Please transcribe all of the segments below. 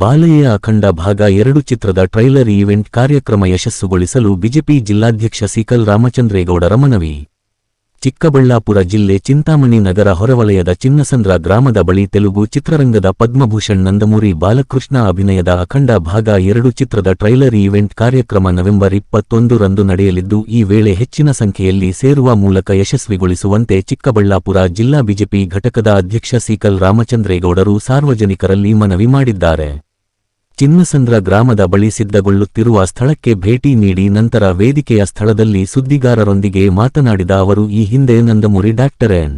ಬಾಲಯ್ಯ ಅಖಂಡ ಭಾಗ ಎರಡು ಚಿತ್ರದ ಟ್ರೈಲರ್ ಈವೆಂಟ್ ಕಾರ್ಯಕ್ರಮ ಯಶಸ್ಸುಗೊಳಿಸಲು ಬಿಜೆಪಿ ಜಿಲ್ಲಾಧ್ಯಕ್ಷ ಸಿಕಲ್ ರಾಮಚಂದ್ರೇಗೌಡರ ಮನವಿ ಚಿಕ್ಕಬಳ್ಳಾಪುರ ಜಿಲ್ಲೆ ಚಿಂತಾಮಣಿ ನಗರ ಹೊರವಲಯದ ಚಿನ್ನಸಂದ್ರ ಗ್ರಾಮದ ಬಳಿ ತೆಲುಗು ಚಿತ್ರರಂಗದ ಪದ್ಮಭೂಷಣ್ ನಂದಮೂರಿ ಬಾಲಕೃಷ್ಣ ಅಭಿನಯದ ಅಖಂಡ ಭಾಗ ಎರಡು ಚಿತ್ರದ ಟ್ರೈಲರ್ ಈವೆಂಟ್ ಕಾರ್ಯಕ್ರಮ ನವೆಂಬರ್ ಇಪ್ಪತ್ತೊಂದು ರಂದು ನಡೆಯಲಿದ್ದು, ಈ ವೇಳೆ ಹೆಚ್ಚಿನ ಸಂಖ್ಯೆಯಲ್ಲಿ ಸೇರುವ ಮೂಲಕ ಯಶಸ್ವಿಗೊಳಿಸುವಂತೆ ಚಿಕ್ಕಬಳ್ಳಾಪುರ ಜಿಲ್ಲಾ ಬಿಜೆಪಿ ಘಟಕದ ಅಧ್ಯಕ್ಷ ಸಿಕಲ್ ರಾಮಚಂದ್ರೇಗೌಡರು ಸಾರ್ವಜನಿಕರಲ್ಲಿ ಮನವಿ ಮಾಡಿದ್ದಾರೆ. ಚಿನ್ನಸಂದ್ರ ಗ್ರಾಮದ ಬಳಿ ಸಿದ್ಧಗೊಳ್ಳುತ್ತಿರುವ ಸ್ಥಳಕ್ಕೆ ಭೇಟಿ ನೀಡಿ ನಂತರ ವೇದಿಕೆಯ ಸ್ಥಳದಲ್ಲಿ ಸುದ್ದಿಗಾರರೊಂದಿಗೆ ಮಾತನಾಡಿದ ಅವರು, ಈ ಹಿಂದೆ Nandamuri doctor N.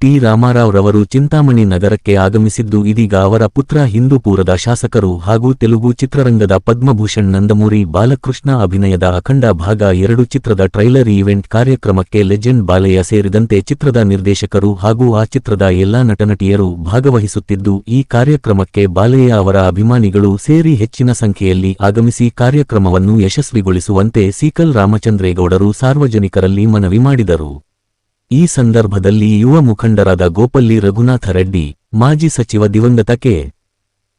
T. Rama Rao ರವರು ಚಿಂತಾಮಣಿ ನಗರಕ್ಕೆ ಆಗಮಿಸಿದ್ದು ಇದೀಗ ಅವರ ಪುತ್ರ ಹಿಂದೂಪುರದ ಶಾಸಕರು ಹಾಗೂ ತೆಲುಗು ಚಿತ್ರರಂಗದ ಪದ್ಮಭೂಷಣ್ ನಂದಮೂರಿ ಬಾಲಕೃಷ್ಣ ಅಭಿನಯದ ಅಖಂಡ ಭಾಗ ಎರಡು ಚಿತ್ರದ ಟ್ರೈಲರ್ ಈವೆಂಟ್ ಕಾರ್ಯಕ್ರಮಕ್ಕೆ ಲೆಜೆಂಡ್ ಬಾಲಯ್ಯ ಸೇರಿದಂತೆ ಚಿತ್ರದ ನಿರ್ದೇಶಕರು ಹಾಗೂ ಆ ಚಿತ್ರದ ಎಲ್ಲಾ ನಟನಟಿಯರು ಭಾಗವಹಿಸುತ್ತಿದ್ದು, ಈ ಕಾರ್ಯಕ್ರಮಕ್ಕೆ ಬಾಲಯ್ಯ ಅವರ ಅಭಿಮಾನಿಗಳು ಸೇರಿ ಹೆಚ್ಚಿನ ಸಂಖ್ಯೆಯಲ್ಲಿ ಆಗಮಿಸಿ ಕಾರ್ಯಕ್ರಮವನ್ನು ಯಶಸ್ವಿಗೊಳಿಸುವಂತೆ ಸೀಕಲ್ ರಾಮಚಂದ್ರೇಗೌಡರು ಸಾರ್ವಜನಿಕರಲ್ಲಿ ಮನವಿ ಮಾಡಿದರು. ಈ ಸಂದರ್ಭದಲ್ಲಿ ಯುವ ಮುಖಂಡರಾದ ಗೋಪಲ್ಲಿ ರಘುನಾಥ ರೆಡ್ಡಿ, ಮಾಜಿ ಸಚಿವ ದಿವಂಗತ ಕೆ.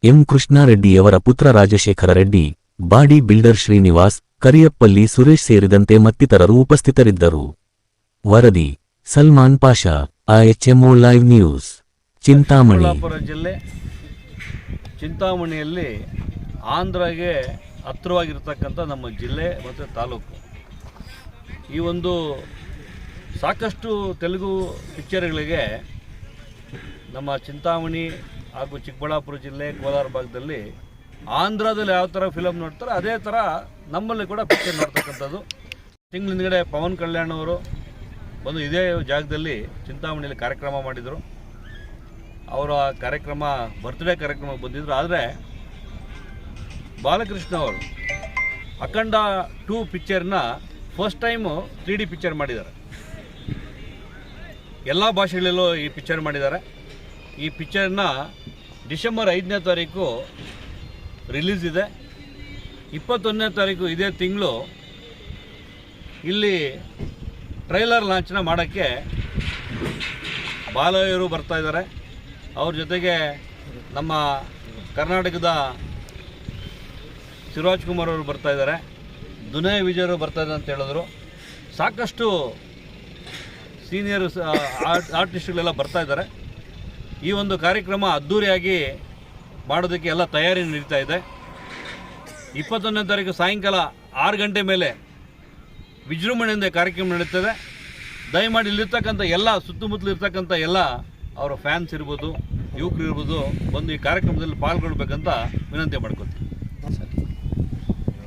ಎಂ. ಕೃಷ್ಣಾರೆಡ್ಡಿಯವರ ಪುತ್ರ ರಾಜಶೇಖರ ರೆಡ್ಡಿ, ಬಾಡಿ ಬಿಲ್ಡರ್ ಶ್ರೀನಿವಾಸ್, ಕರಿಯಪ್ಪಲ್ಲಿ ಸುರೇಶ್ ಸೇರಿದಂತೆ ಮತ್ತಿತರರು ಉಪಸ್ಥಿತರಿದ್ದರು. ವರದಿ, Salman Pasha IHMO live news, Chintamani. ಜಿಲ್ಲೆ, ಚಿಂತಾಮಣಿಯಲ್ಲಿ ಆಂಧ್ರಗೆ ಹತ್ತಿರವಾಗಿರ್ತಕ್ಕಂಥ ನಮ್ಮ ಜಿಲ್ಲೆ ಮತ್ತು ತಾಲೂಕು. ಈ ಒಂದು ಸಾಕಷ್ಟು ತೆಲುಗು ಪಿಕ್ಚರ್ಗಳಿಗೆ ನಮ್ಮ ಚಿಂತಾಮಣಿ ಹಾಗೂ ಚಿಕ್ಕಬಳ್ಳಾಪುರ ಜಿಲ್ಲೆ ಕೋಲಾರ ಭಾಗದಲ್ಲಿ ಆಂಧ್ರದಲ್ಲಿ ಯಾವ ಥರ ಫಿಲಮ್ ನೋಡ್ತಾರೆ, ಅದೇ ಥರ ನಮ್ಮಲ್ಲಿ ಕೂಡ ಪಿಕ್ಚರ್ ನೋಡ್ತಕ್ಕಂಥದ್ದು. ತಿಂಗಳ ಹಿಂದ್ಗಡೆ ಪವನ್ ಕಲ್ಯಾಣ್ ಅವರು ಬಂದು ಇದೇ ಜಾಗದಲ್ಲಿ ಚಿಂತಾಮಣಿಯಲ್ಲಿ ಕಾರ್ಯಕ್ರಮ ಮಾಡಿದರು. ಅವರ ಕಾರ್ಯಕ್ರಮ ಬರ್ತ್ಡೇ ಕಾರ್ಯಕ್ರಮಕ್ಕೆ ಬಂದಿದ್ರು. ಆದರೆ ಬಾಲಕೃಷ್ಣ ಅವರು Akhanda two ಪಿಕ್ಚರ್ನ first time three D picture ಮಾಡಿದ್ದಾರೆ. ಎಲ್ಲ ಭಾಷೆಗಳಲ್ಲೂ ಈ ಪಿಕ್ಚರ್ ಮಾಡಿದ್ದಾರೆ. ಈ ಪಿಕ್ಚರ್ನ ಡಿಸೆಂಬರ್ ಐದನೇ ತಾರೀಕು ರಿಲೀಸ್ ಇದೆ. ಇಪ್ಪತ್ತೊಂದನೇ ತಾರೀಕು ಇದೇ ತಿಂಗಳು ಇಲ್ಲಿ ಟ್ರೈಲರ್ ಲಾಂಚನ ಮಾಡೋಕ್ಕೆ ಬಾಲಯ್ಯರು ಬರ್ತಾ ಇದ್ದಾರೆ. ಅವ್ರ ಜೊತೆಗೆ ನಮ್ಮ ಕರ್ನಾಟಕದ ಶಿವರಾಜ್ ಕುಮಾರ್ ಅವರು ಬರ್ತಾ ಇದ್ದಾರೆ. ದುನಯ ವಿಜಯರು ಬರ್ತಾ ಇದ್ದಾರೆ ಅಂತ ಹೇಳಿದ್ರು. ಸಾಕಷ್ಟು ಸೀನಿಯರ್ ಆರ್ಟಿಸ್ಟ್ಗಳೆಲ್ಲ ಬರ್ತಾ ಇದ್ದಾರೆ. ಈ ಒಂದು ಕಾರ್ಯಕ್ರಮ ಅದ್ಧೂರಿಯಾಗಿ ಮಾಡೋದಕ್ಕೆ ಎಲ್ಲ ತಯಾರಿ ನಡೀತಾ ಇದೆ. ಇಪ್ಪತ್ತೊಂದನೇ ತಾರೀಕು ಸಾಯಂಕಾಲ ಆರು ಗಂಟೆ ಮೇಲೆ ವಿಜೃಂಭಣೆಯಿಂದ ಕಾರ್ಯಕ್ರಮ ನಡೀತದೆ. ದಯಮಾಡಿ ಇಲ್ಲಿರ್ತಕ್ಕಂಥ ಎಲ್ಲ, ಸುತ್ತಮುತ್ತಲು ಇರ್ತಕ್ಕಂಥ ಎಲ್ಲ ಅವರ ಫ್ಯಾನ್ಸ್ ಇರ್ಬೋದು, ಯುವಕರು ಇರ್ಬೋದು ಬಂದು ಈ ಕಾರ್ಯಕ್ರಮದಲ್ಲಿ ಪಾಲ್ಗೊಳ್ಬೇಕಂತ ವಿನಂತಿ ಮಾಡ್ಕೊತೀನಿ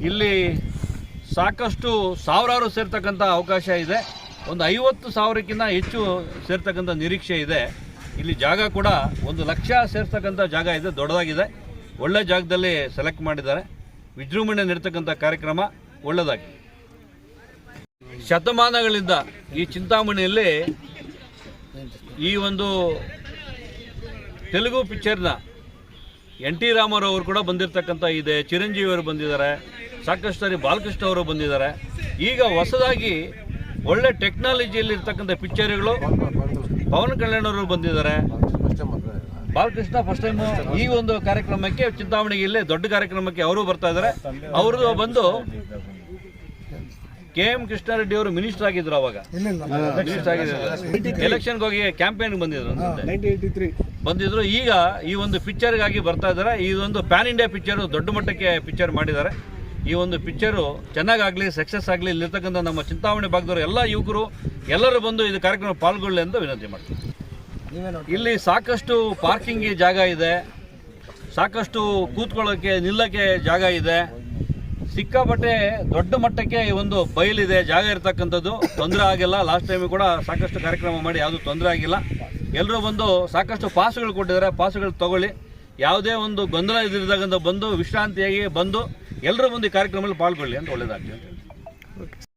ಇಲ್ಲಿ ಸಾಕಷ್ಟು ಸಾವಿರಾರು ಸೇರ್ತಕ್ಕಂಥ ಅವಕಾಶ ಇದೆ. ಒಂದು ಐವತ್ತು ಸಾವಿರಕ್ಕಿಂತ ಹೆಚ್ಚು ಸೇರ್ತಕ್ಕಂಥ ನಿರೀಕ್ಷೆ ಇದೆ. ಇಲ್ಲಿ ಜಾಗ ಕೂಡ ಒಂದು ಲಕ್ಷ ಸೇರ್ತಕ್ಕಂಥ ಜಾಗ ಇದೆ, ದೊಡ್ಡದಾಗಿದೆ. ಒಳ್ಳೆ ಜಾಗದಲ್ಲಿ ಸೆಲೆಕ್ಟ್ ಮಾಡಿದ್ದಾರೆ. ವಿಜೃಂಭಣೆ ನಡೀತಕ್ಕಂಥ ಕಾರ್ಯಕ್ರಮ ಒಳ್ಳೆಯದಾಗಿ ಶತಮಾನಗಳಿಂದ ಈ ಚಿಂತಾಮಣಿಯಲ್ಲಿ ಈ ಒಂದು ತೆಲುಗು ಪಿಕ್ಚರ್ನ ಎನ್ ಟಿ ರಾಮರು ಅವರು ಕೂಡ ಬಂದಿರತಕ್ಕಂಥ ಇದೆ. ಚಿರಂಜೀವಿ ಅವರು ಬಂದಿದ್ದಾರೆ. ಸಾಕಷ್ಟು ಬಾಲಕೃಷ್ಣ ಅವರು ಬಂದಿದ್ದಾರೆ. ಈಗ ಹೊಸದಾಗಿ ಒಳ್ಳೆ ಟೆಕ್ನಾಲಜಿಯಲ್ಲಿ ಇರ್ತಕ್ಕಂಥ ಪಿಕ್ಚರ್ಗಳು ಪವನ್ ಕಲ್ಯಾಣ್ ಅವರು ಬಂದಿದ್ದಾರೆ. ಬಾಲಕೃಷ್ಣ ಫಸ್ಟ್ ಟೈಮ್ ಈ ಒಂದು ಕಾರ್ಯಕ್ರಮಕ್ಕೆ ಚಿಂತಾಮಣಿಯಲ್ಲಿ ದೊಡ್ಡ ಕಾರ್ಯಕ್ರಮಕ್ಕೆ ಅವರು ಬರ್ತಾ ಇದ್ದಾರೆ. ಅವ್ರದ್ದು ಬಂದು ಕೆ ಎಂ ಕೃಷ್ಣಾರೆಡ್ಡಿ ಅವರು ಮಿನಿಸ್ಟರ್ ಆಗಿದ್ರು ಅವಾಗ. ಎಲೆಕ್ಷನ್ ಆಗಿದ್ರು. ಎಲೆಕ್ಷನ್ಗೆ ಹೋಗಿ ಕ್ಯಾಂಪೇನ್ ಬಂದಿದ್ರು. ಬಂದಿದ್ರು. ಈಗ ಈ ಒಂದು ಪಿಕ್ಚರ್ಗಾಗಿ ಬರ್ತಾ ಇದ್ದಾರೆ. ಈ ಒಂದು ಪ್ಯಾನ್ ಇಂಡಿಯಾ ಪಿಕ್ಚರ್ ದೊಡ್ಡ ಮಟ್ಟಕ್ಕೆ ಪಿಕ್ಚರ್ ಮಾಡಿದ್ದಾರೆ. ಈ ಒಂದು ಪಿಕ್ಚರು ಚೆನ್ನಾಗಾಗಲಿ ಸಕ್ಸಸ್ ಆಗಲಿ ಇಲ್ಲಿರ್ತಕ್ಕಂಥ ನಮ್ಮ ಚಿಂತಾಮಣಿ ಭಾಗದವರು ಎಲ್ಲ ಯುವಕರು ಎಲ್ಲರೂ ಬಂದು ಇದು ಕಾರ್ಯಕ್ರಮ ಪಾಲ್ಗೊಳ್ಳಿ ಅಂತ ವಿನಂತಿ ಮಾಡ್ತೀವಿ ಇಲ್ಲಿ ಸಾಕಷ್ಟು ಪಾರ್ಕಿಂಗ್ ಜಾಗ ಇದೆ. ಸಾಕಷ್ಟು ಕೂತ್ಕೊಳ್ಳೋಕ್ಕೆ ನಿಲ್ಲಕ್ಕೆ ಜಾಗ ಇದೆ. ಸಿಕ್ಕಾಪಟ್ಟೆ ದೊಡ್ಡ ಮಟ್ಟಕ್ಕೆ ಈ ಒಂದು ಬಯಲಿದೆ ಜಾಗ ಇರತಕ್ಕಂಥದ್ದು. ತೊಂದರೆ ಆಗಿಲ್ಲ. ಲಾಸ್ಟ್ ಟೈಮು ಕೂಡ ಸಾಕಷ್ಟು ಕಾರ್ಯಕ್ರಮ ಮಾಡಿ ಯಾವುದೂ ತೊಂದರೆ ಆಗಿಲ್ಲ. ಎಲ್ಲರೂ ಬಂದು ಸಾಕಷ್ಟು ಪಾಸುಗಳು ಕೊಟ್ಟಿದ್ದಾರೆ. ಪಾಸುಗಳು ತಗೊಳ್ಳಿ. ಯಾವುದೇ ಒಂದು ಗೊಂದಲ ಇದ್ದಿರತಕ್ಕಂಥ ಬಂದು ವಿಶ್ರಾಂತಿಯಾಗಿ ಬಂದು ಎಲ್ಲರೂ ಒಂದು ಕಾರ್ಯಕ್ರಮದಲ್ಲಿ ಪಾಲ್ಗೊಳ್ಳಿ ಅಂತ ಒಳ್ಳೇದಾಗ್ತದೆ